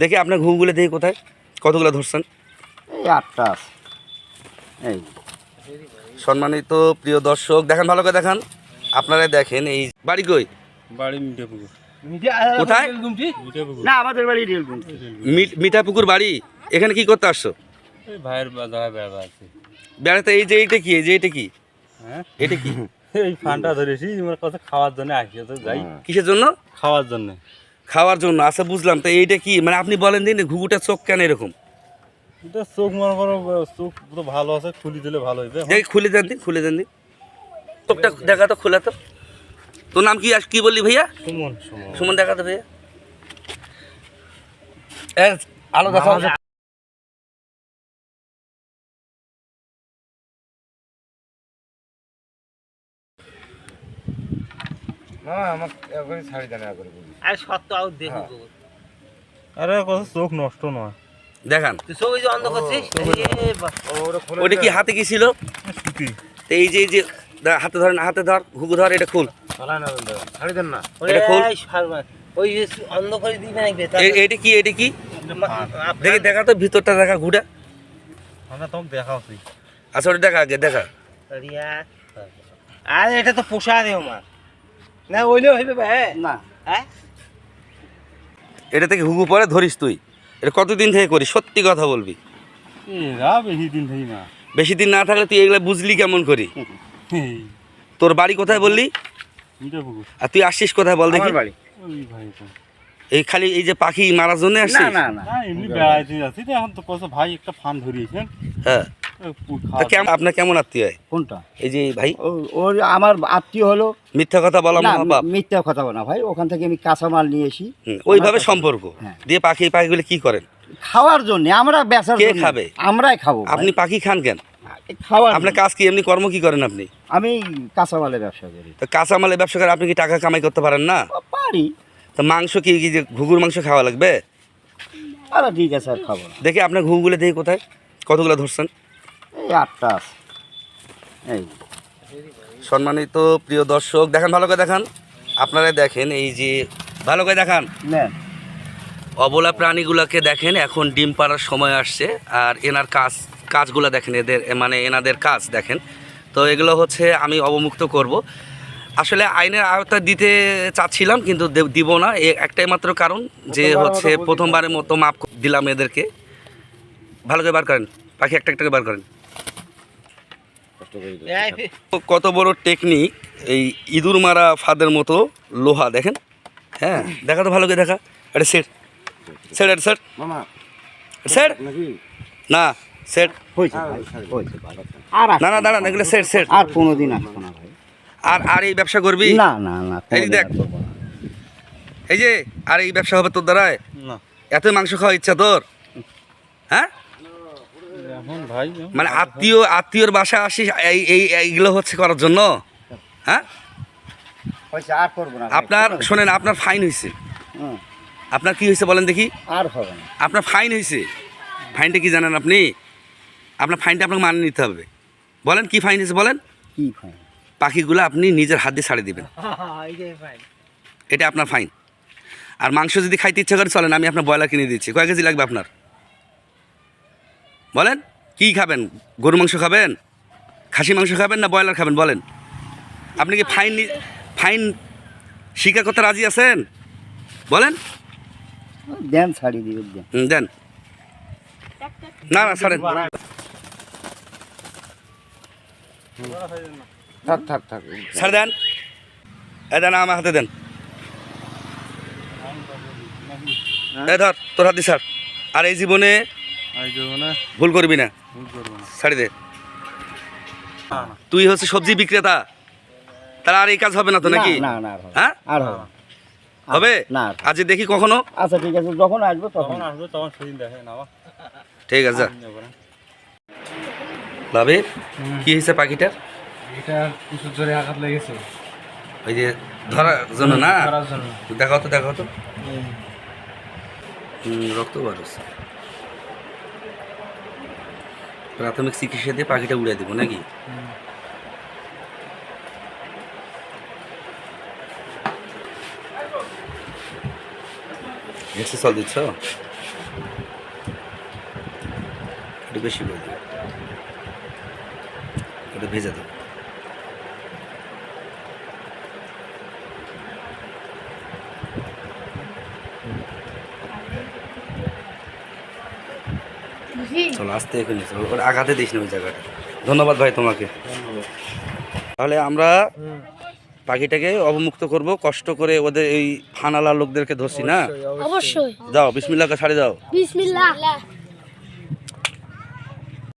দেখি আপনার ঘুঘুগুলো দেখি কোথায়? কতগুলো ধরছেন? এই আটটা এই। সম্মানিত প্রিয় দর্শক দেখেন ভালো করে দেখান। আপনারা দেখেন এই বাড়ি কই? বাড়ি মিঠে পুকুর কোথায়? মিঠে পুকুর না আমাদের বাড়ি মিঠাপুকুর বাড়ি? এখানে কি করতে আসছো? ভাইয়ের বেড়াতে এই যে এইটা কি? এই যে এটা কি? হ্যাঁ? এটা কি? এই ফানটা ধরেছি কাছে খাওয়ার জন্য আসি তো যাই। কিসের জন্য? খাওয়ার জন্য। খাওয়ার জন্য। আচ্ছা বুঝলাম। তো এইটা কি? মানে আপনি বলেন দিন ঘুঘুটার চোখ কেন এরকম? এটা চোখ মনে করো চোখ তো ভালো আছে খুলি দিলে ভালো হইবে দেখি। খুলে দেন দিন খুলে দেন দিন। চোখটা দেখা তো খোলা তো। তোর নাম কি কি বললি ভাইয়া? সুমন সুমন। দেখা তো ভাইয়া। দেখাও আর সত্য আউট দেখুন আরে কথা চোখ নষ্ট নয় দেখান তুই ওই যে অন্ধ করছিস ওটা কি হাতে কি ছিল এই যে এই যে হাতে ধর না হাতে ধর ঘুঘু ধর এটা খুল খোল। ওই যে অন্ধ করে দিবে নাকি এটা কি এটা কি দেখি দেখা তো ভিতরটা দেখা ঘুটা আমরা তোমাকে দেখাচ্ছি আচ্ছা ওটা দেখা আগে দেখা আর এটা তো পোষা রে আমার না ওইলেও হইবে ভাই না। হ্যাঁ? এটা থেকে ঘুঘু পরে ধরিস তুই। এটা কতদিন থেকে করিস? সত্যি কথা বলবি। এরা বেশি দিন থাকি না। বেশি দিন না থাকলে তুই এগুলা বুঝলি কেমন করি? তোর বাড়ি কোথায় বললি? আর তুই আসছিস কোথায় বল দেখি। বাড়ি। এই খালি এই যে পাখি মারার জন্য না আসছিস না না। না এমনি বেড়াইতে যাচ্ছি। তো এখন তো কত ভাই একটা ফান ধরিয়েছেন। হ্যাঁ। কেমন আপনার কেমন আত্মীয় হয়? কোনটা? এই যে ভাই? ওর আমার আত্মীয় হলো মিথ্যা কথা বলা না মহাপাপ মিথ্যা কথা বলা ভাই ওখান থেকে আমি কাঁচামাল নিয়ে এসি। ওইভাবে সম্পর্ক? হ্যাঁ। দিয়ে পাখি পাখিগুলো কি করেন? খাওয়ার জন্য আমরা বেচার কে খাবে? আমরাই খাব আপনি পাখি খান কেন? আপনার কাজ কি? এমনি কর্ম কি করেন আপনি? আমি কাঁচামালের ব্যবসা করি। তো কাঁচামালের ব্যবসা করে আপনি কি টাকা কামাই করতে পারেন না? পারি। তো মাংস কি কি যে ঘুঘুর মাংস খাওয়া লাগবে? আরে ঠিক আছে আর খাব দেখি আপনার ঘুঘুগুলো দেখি কোথায়। কতগুলো ধরছেন? এই আটটা আছে। এই। সম্মানিত প্রিয় দর্শক দেখেন ভালো করে দেখান। আপনারা দেখেন এই যে ভালো করে দেখান। অবলা প্রাণীগুলোকে দেখেন এখন ডিম পাড়ার সময় আসছে আর এনার কাজ কাজগুলো দেখেন এদের মানে এনাদের কাজ দেখেন। তো এগুলো হচ্ছে আমি অবমুক্ত করব। আসলে আইনের আওতা দিতে চাচ্ছিলাম কিন্তু দিব না। একটাই মাত্র কারণ যে হচ্ছে প্রথমবারের মতো মাপ দিলাম এদেরকে। ভালো করে বার করেন পাখি একটা একটা করে বার করেন। কত বড় টেকনিক এই ইঁদুর মারা ফাদের মতো লোহা দেখেন? হ্যাঁ দেখা তো ভালো করে দেখা। এটা সেট। সেট এটা সেট। সেট। না সেট। না না দাঁড়ান এগুলো সেট সেট। আর কোনোদিন আসব না ভাই। আর আর এই ব্যবসা করবি? না না না এই দেখ। এই যে আর এই ব্যবসা হবে তোর দ্বারায়? না। এত মাংস খাওয়ার ইচ্ছা তোর? হ্যাঁ? মানে আত্মীয় আত্মীয়র বাসা আসি এই এই এইগুলো হচ্ছে করার জন্য? হ্যাঁ? হয়েছে আর করব না আপনার শোনেন আপনার ফাইন হয়েছে। আপনার কি হয়েছে বলেন দেখি? আর হবে না। আপনার ফাইন হয়েছে। ফাইনটা কি জানেন আপনি? আপনার ফাইনটা আপনাকে মানে নিতে হবে। বলেন কি ফাইন হয়েছে বলেন? কি ভাই পাখিগুলো আপনি নিজের হাত দিয়ে ছাড়ে দিবেন। এই যে ভাই এটা আপনার ফাইন। আর মাংস যদি খাইতে ইচ্ছা করে চলেন আমি আপনার ব্রয়লার কিনে দিচ্ছি। কয় কেজি লাগবে আপনার? বলেন কি খাবেন? গরু মাংস খাবেন? খাসি মাংস খাবেন না ব্রয়লার খাবেন? বলেন। আপনি কি ফাইন ফাইন স্বীকার করতে রাজি আছেন? বলেন। দেন ছাড়ি দেন। হুম, দেন। না না ছাড়েন। থাক থাক থাক। ছাড় দেন। এ দেন আমার হাতে দেন। এ ধর তোর হাতে ছাড়। আর এই জীবনে ভুল করবি না? ভুল করব না। ছাড়ি দে। তুই হচ্ছে সবজি বিক্রেতা। তাহলে আর এই কাজ হবে না তো নাকি? না না আর হবে হ্যাঁ? আর হবে না। হবে। আজ দেখি কখনো। আচ্ছা ঠিক আছে যখন আসব তখন। আসবে তখন সেদিন দেখে না ঠিক আছে। ভাবে কি হয়েছে পাখিটার? এটা কিছু জোরে আঘাত লেগেছে। ওই যে ধরার জন্য না? দেখাও তো দেখাও তো। হুম, রক্ত বার হচ্ছে। প্রাথমিক চিকিৎসা দিয়ে পাখিটা উড়ে দেবো, নাকি? চল দিচ্ছ? একটু বেশি বলে দেবো একটু ভেজা দেবো চলো আসতে এখানে চলো ওর আঘাতে দিস না ওই জায়গাটা। ধন্যবাদ ভাই তোমাকে। তাহলে আমরা পাখিটাকে অবমুক্ত করব কষ্ট করে ওদের এই ফানালা লোকদেরকে ধরছি না? অবশ্যই। যাও বিসমিল্লাহকে ছাড়ে দাও। বিসমিল্লাহ।